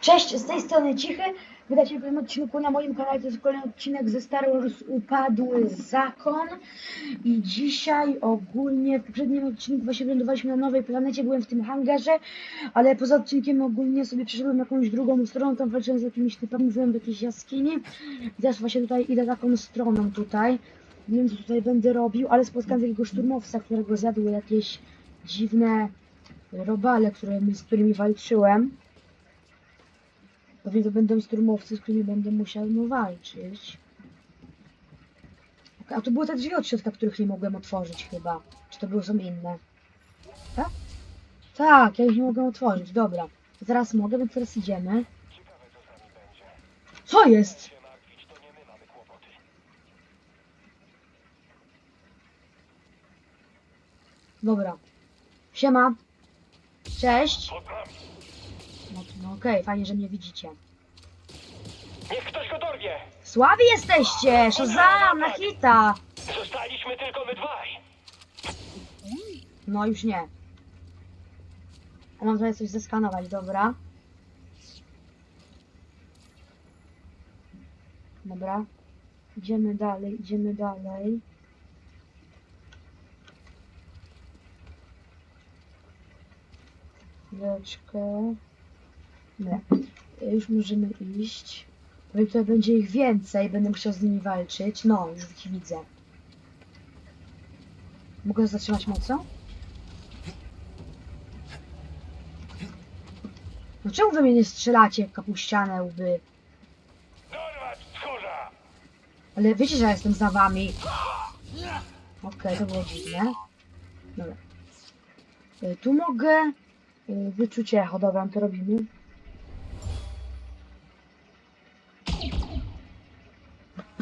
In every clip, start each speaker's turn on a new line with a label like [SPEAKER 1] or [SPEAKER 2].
[SPEAKER 1] Cześć, z tej strony Cichy. Witajcie w kolejnym odcinku na moim kanale. To jest kolejny odcinek ze Star Wars Upadły Zakon. I dzisiaj ogólnie w poprzednim odcinku właśnie wylądowaliśmy na nowej planecie. Byłem w tym hangarze, ale poza odcinkiem ogólnie sobie przeszedłem jakąś drugą stroną. Tam walczyłem z jakimiś typami, byłem w jakiejś jaskini. Teraz właśnie tutaj idę taką stroną tutaj. Nie wiem co tutaj będę robił, ale spotkałem takiego szturmowca, którego zjadły jakieś dziwne robale, które, z którymi walczyłem. To będą szturmowcy, z którymi będę musiał no, walczyć. Okej, A to były te drzwi od środka, których nie mogłem otworzyć chyba. Czy to były są inne? Tak? Tak, ja ich nie mogę otworzyć, dobra. Zaraz mogę, więc teraz idziemy. Co jest? Dobra. Siema. Cześć. No, no okej, fajnie, że mnie widzicie.
[SPEAKER 2] Niech ktoś go dorwie!
[SPEAKER 1] Słabi jesteście! Shazam, na hita!
[SPEAKER 2] Zostaliśmy tylko my dwaj.
[SPEAKER 1] No już nie. A mam tutaj coś zeskanować, dobra. Dobra. Idziemy dalej, idziemy dalej. Chwileczkę. Nie. Już możemy iść. Bo tutaj będzie ich więcej, będę musiał z nimi walczyć. No, już ich widzę. Mogę zatrzymać mocno? No czemu wy mnie nie strzelacie jak kapuściane łby? Ale wiecie, że ja jestem za wami. Okej, to było dziwne. Dobra. Y, Tu mogę wyczuć echo. Dobra, to robimy.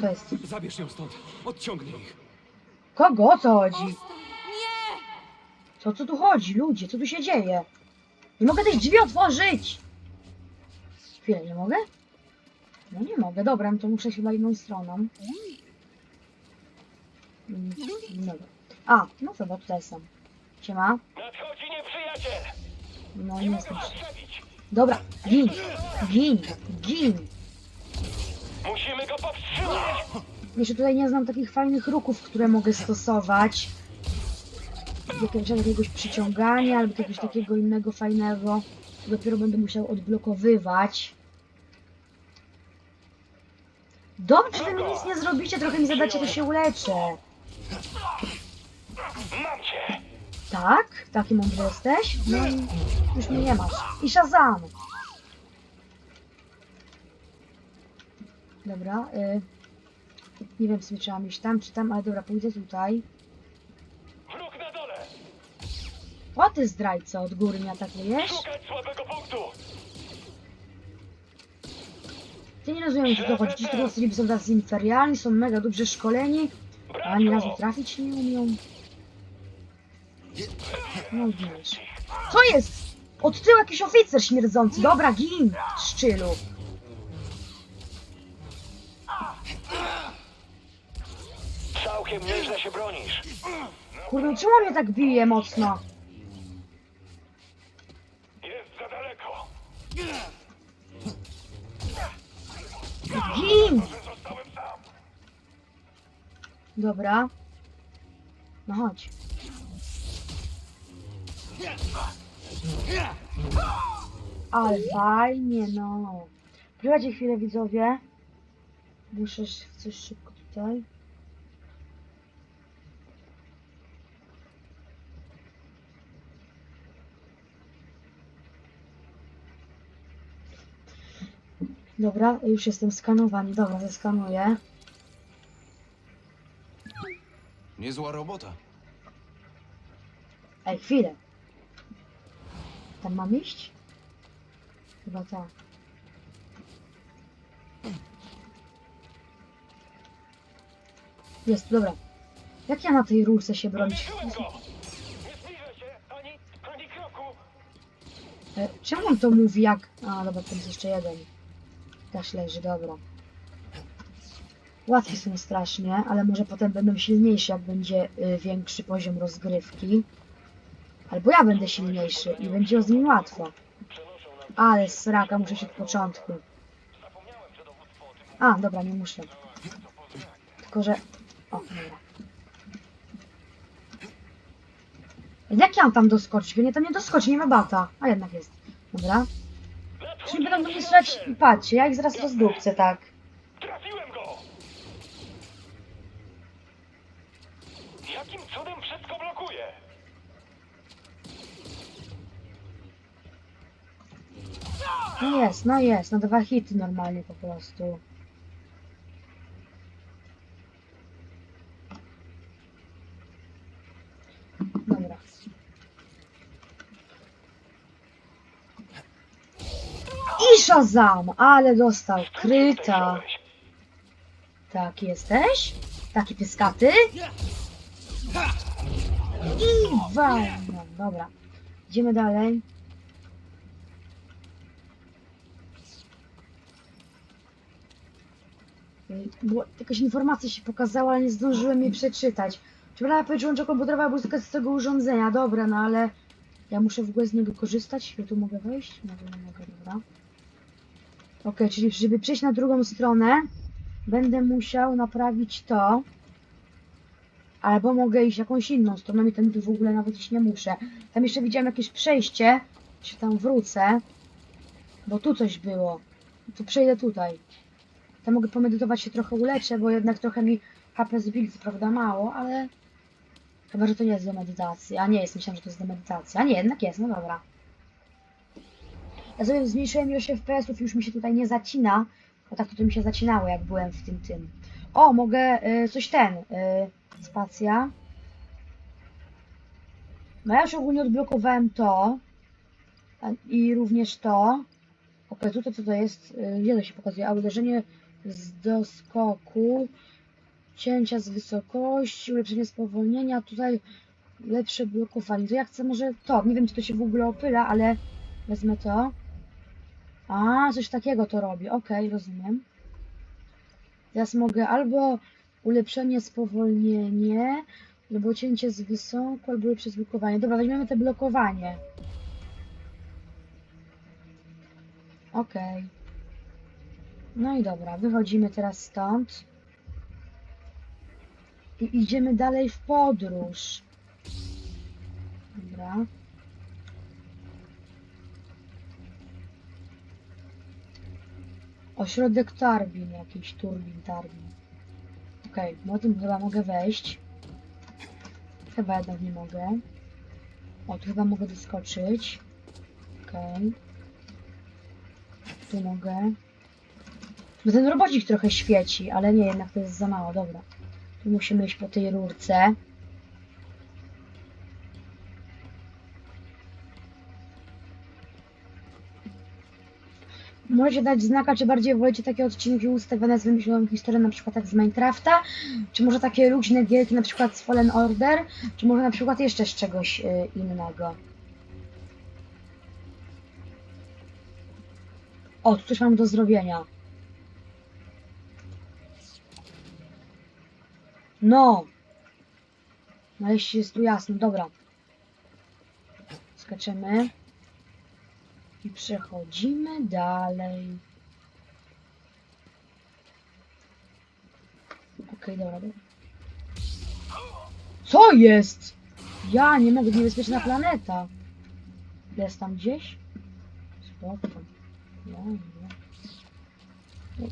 [SPEAKER 1] To jest.
[SPEAKER 3] Zabierz ją stąd. Odciągnij ich.
[SPEAKER 1] Kogo? O co chodzi?
[SPEAKER 4] Nie!
[SPEAKER 1] Co, co tu chodzi, ludzie? Co tu się dzieje? Nie mogę tych drzwi otworzyć! Chwilę, nie mogę? No nie mogę, dobra, no to muszę chyba inną stroną. Mm, Dobra. A, no dobra, tutaj są. Siema.
[SPEAKER 2] Nadchodzi nieprzyjaciel!
[SPEAKER 1] No
[SPEAKER 2] Nie
[SPEAKER 1] nie
[SPEAKER 2] mogę
[SPEAKER 1] jestem.
[SPEAKER 2] was przebić!
[SPEAKER 1] Dobra, gin, gin, gin.
[SPEAKER 2] Musimy go powstrzymać!
[SPEAKER 1] Jeszcze tutaj nie znam takich fajnych ruków, które mogę stosować. Jakiegoś, jakiegoś przyciągania albo jakiegoś takiego innego fajnego. Dopiero będę musiał odblokowywać. Dobrze, że mi nic nie zrobicie, trochę mi zadacie, to się uleczę.
[SPEAKER 2] Mam cię!
[SPEAKER 1] Tak? Taki mądry jesteś? No i już mnie nie masz. I Shazam! Dobra, y... Nie wiem, sobie trzeba iść tam czy tam, ale dobra, pójdę tutaj.
[SPEAKER 2] Wróg na dole!
[SPEAKER 1] O ty zdrajco, od góry mnie atakujesz?
[SPEAKER 2] Szukać słabego punktu!
[SPEAKER 1] Ty nie rozumiem, co to chodzi. Ci teraz są tacy inferialni, są mega dobrze szkoleni, a ani razu trafić nie umią. No giniesz. Co jest? Od tyłu jakiś oficer śmierdzący. Dobra, gin, szczylu.
[SPEAKER 2] Całkiem nieźle się bronisz.
[SPEAKER 1] Kurde, czemu mnie tak bije mocno?
[SPEAKER 2] Jest za daleko.
[SPEAKER 1] Gin!
[SPEAKER 2] Zostałem sam.
[SPEAKER 1] Dobra. No chodź. Ale fajnie, no. Poczekajcie chwilę, widzowie. Muszę sz- coś szybko tutaj. Dobra, już jestem skanowany. Dobra, zeskanuję.
[SPEAKER 3] Niezła robota.
[SPEAKER 1] Ej, chwilę. Tam mam iść? Chyba tak. Jest, dobra. Jak ja na tej rurce się bronić?
[SPEAKER 2] Namierzyłem go! Nie zbliżę się ani, ani kroku.
[SPEAKER 1] E, czemu on to mówi jak... A, dobra, tam jest jeszcze jeden. Też leży, dobra. Łatwiej są strasznie, ale może potem będą silniejsi, jak będzie y, większy poziom rozgrywki. Albo ja będę silniejszy i będzie z nim łatwo. Ale sraka, muszę się od początku. A, dobra, nie muszę. Tylko, że... O, dobra. Jak ja mam tam doskoczyć? Nie, tam nie doskoczy, nie ma bata. A jednak jest. Dobra. Czyli będą do mnie strzelać... Patrzcie, ja ich zaraz rozdupcę, tak.
[SPEAKER 2] Trafiłem go! Jakim cudem wszystko blokuje?
[SPEAKER 1] No jest, no jest, no dwa hity normalnie po prostu. Dobra. I Shazam! Ale dostał kryta. Tak, jesteś? Taki pyskaty? I walno. Dobra. Idziemy dalej. Bo jakaś informacja się pokazała, ale nie zdążyłem jej przeczytać. Przepraszam, powiedzieć, że łącza komputerowa była z tego urządzenia. Dobra, no ale ja muszę w ogóle z niego korzystać. Ja tu mogę wejść? Mogę, nie mogę, dobra. Okej, czyli żeby przejść na drugą stronę, będę musiał naprawić to. Albo mogę iść jakąś inną stroną i tam tu w ogóle nawet iść nie muszę. Tam jeszcze widziałem jakieś przejście. Czy tam wrócę. Bo tu coś było. To przejdę tutaj. To mogę pomedytować się trochę uleczę, bo jednak trochę mi HP zbili, prawda mało, ale chyba, że to nie jest do medytacji. A nie jest, myślałam, że to jest do medytacji. A nie, jednak jest, no dobra. Ja sobie zmniejszyłem ilość FPS-ów, już mi się tutaj nie zacina, bo tak to, mi się zacinało, jak byłem w tym tym. O, mogę y, coś ten, y, spacja. No ja już ogólnie odblokowałem to i również to. Okej, tutaj co to jest? Y, Gdzie to się pokazuje? A uderzenie z doskoku, cięcia z wysokości, ulepszenie spowolnienia, tutaj lepsze blokowanie. To ja chcę może to, nie wiem czy to się w ogóle opyla, ale wezmę to. A, coś takiego to robi, okej, rozumiem. Teraz mogę albo ulepszenie spowolnienie, albo cięcie z wysoko, albo lepsze zblokowanie. Dobra, weźmiemy te blokowanie. Okej. No i dobra, wychodzimy teraz stąd. I idziemy dalej w podróż. Dobra. Ośrodek Tarbin, jakiś turbin, Tarbin. Okej, no tym chyba mogę wejść. Chyba jednak nie mogę. O, tu chyba mogę doskoczyć. Okej. Tu mogę. No ten robocik trochę świeci, ale nie, jednak to jest za mało, dobra. Tu musimy iść po tej rurce. Możecie dać znaka, czy bardziej wolicie takie odcinki ustawione z wymyśloną historią, na przykład jak z Minecrafta, czy może takie luźne gierki, na przykład z Fallen Order, czy może na przykład jeszcze z czegoś y, innego. O, tu coś mam do zrobienia. No! No jeśli jest tu jasno, dobra. Skaczemy. I przechodzimy dalej. Okej, dobra, dobra. Co jest? Ja nie mogę, niebezpieczna planeta. Jest tam gdzieś? Spoko. No, no.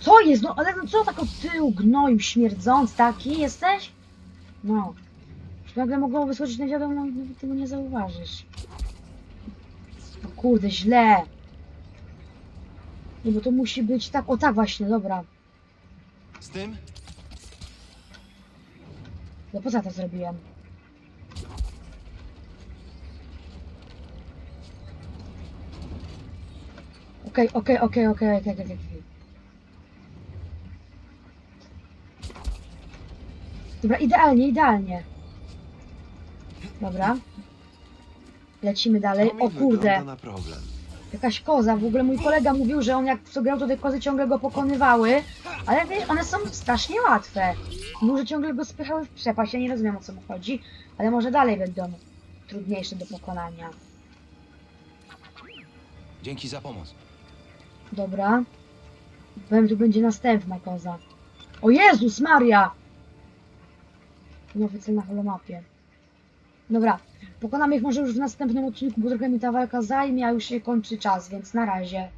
[SPEAKER 1] Co jest? No ale no co tak od tyłu gnoju śmierdząc taki jesteś? No. Już nagle mogło wyskoczyć na wiadomo, i tego nie zauważysz. Kurde, źle. Nie, bo to musi być tak, o tak właśnie, dobra.
[SPEAKER 3] Z tym?
[SPEAKER 1] No po co ja to zrobiłem? Okej, okej, okej, okej, okej, okej, okej. Dobra, idealnie, idealnie. Dobra. Lecimy dalej.
[SPEAKER 3] To mi
[SPEAKER 1] O kurde,
[SPEAKER 3] wygląda na problem.
[SPEAKER 1] jakaś koza. W ogóle mój kolega mówił, że on jak co grał, to te kozy ciągle go pokonywały. Ale wiesz, one są strasznie łatwe. Mówił, że ciągle go spychały w przepaść. Ja nie rozumiem o co mu chodzi, ale może dalej będą trudniejsze do pokonania.
[SPEAKER 3] Dzięki za pomoc.
[SPEAKER 1] Dobra. Powiem, tu będzie następna koza. O Jezus Maria! Nowy cel na holomapie. Dobra. Pokonamy ich może już w następnym odcinku, bo trochę mi ta walka zajmie, a już się kończy czas, więc na razie.